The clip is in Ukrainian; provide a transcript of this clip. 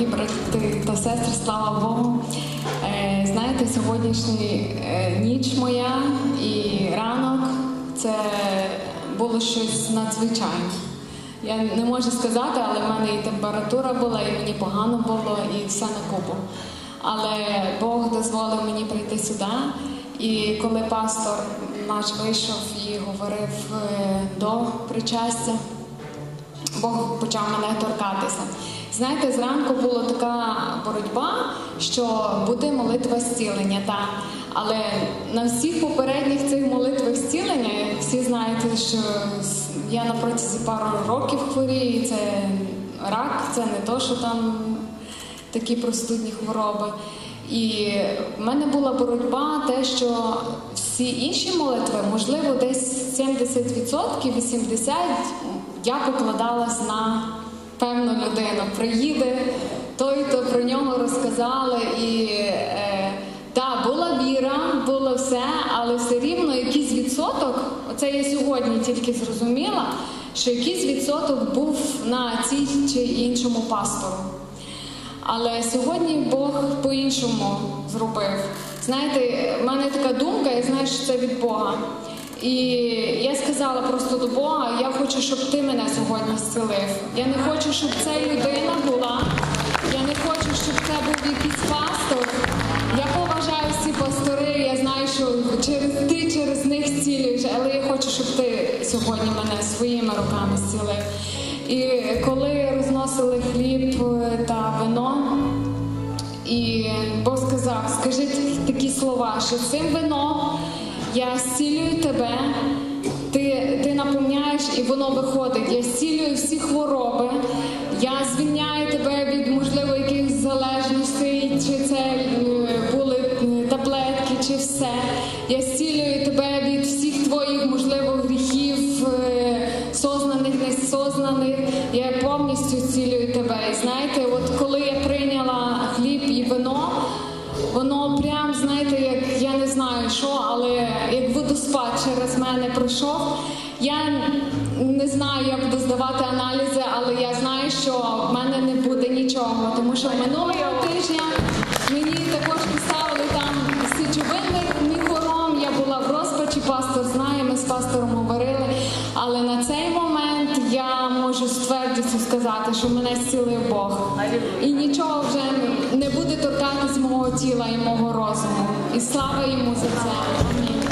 дорогі брати та сестри, слава Богу. Е, Знаєте, сьогоднішня е, ніч моя і ранок це було щось надзвичайне. Я не можу сказати, але в мене і температура була, і мені погано було, і все на купу. Але Бог дозволив мені прийти сюди. І коли пастор наш вийшов і говорив е, до причастя, Бог почав мене торкатися. Знаєте, зранку була така боротьба, що буде молитва зцілення, так. Але на всіх попередніх цих молитвах зцілення, всі знаєте, що я на протязі пару років хворію, це рак, це не то, що там такі простудні хвороби. І в мене була боротьба, те, що всі інші молитви, можливо, десь 70%, 80% я покладалась на певну людину. Приїде той, то про нього розказали. І е, та, була віра, було все, але все рівно якийсь відсоток, оце я сьогодні тільки зрозуміла, що якийсь відсоток був на цій чи іншому пастору. Але сьогодні Бог по-іншому зробив. Знаєте, в мене така думка, я знаю, що це від Бога. І я сказала просто до Бога, я хочу, щоб ти мене сьогодні зцілив. Я не хочу, щоб це людина була. Я не хочу, щоб це був якийсь пастор. Я поважаю всі пастори, я знаю, що через ти через них зцілюєш, але я хочу, щоб ти сьогодні мене своїми руками зцілив. І коли розносили хліб е, та вино, і Бог сказав: скажіть такі слова, що цим вином я зцілюю тебе, ти, ти наповняєш і воно виходить. Я зцілюю всі хвороби, я звільняю тебе від можливо якихось залежностей, чи це е, були е, таблетки, чи все. Я зцілюю тебе від всіх твоїх можливо гріхів, е, сознаних, несознаних. Я повністю зцілюю тебе. І знаєте, от коли через мене пройшов. Я не знаю, як буду здавати аналізи, але я знаю, що в мене не буде нічого, тому що минулого тижня мені також поставили там січовинний мікором. Я була в розпачі, пастор знає, ми з пастором говорили. Але на цей момент я можу з твердістю сказати, що мене зцілив Бог. І нічого вже не буде торкатись мого тіла і мого розуму. І слава йому за це. Амінь.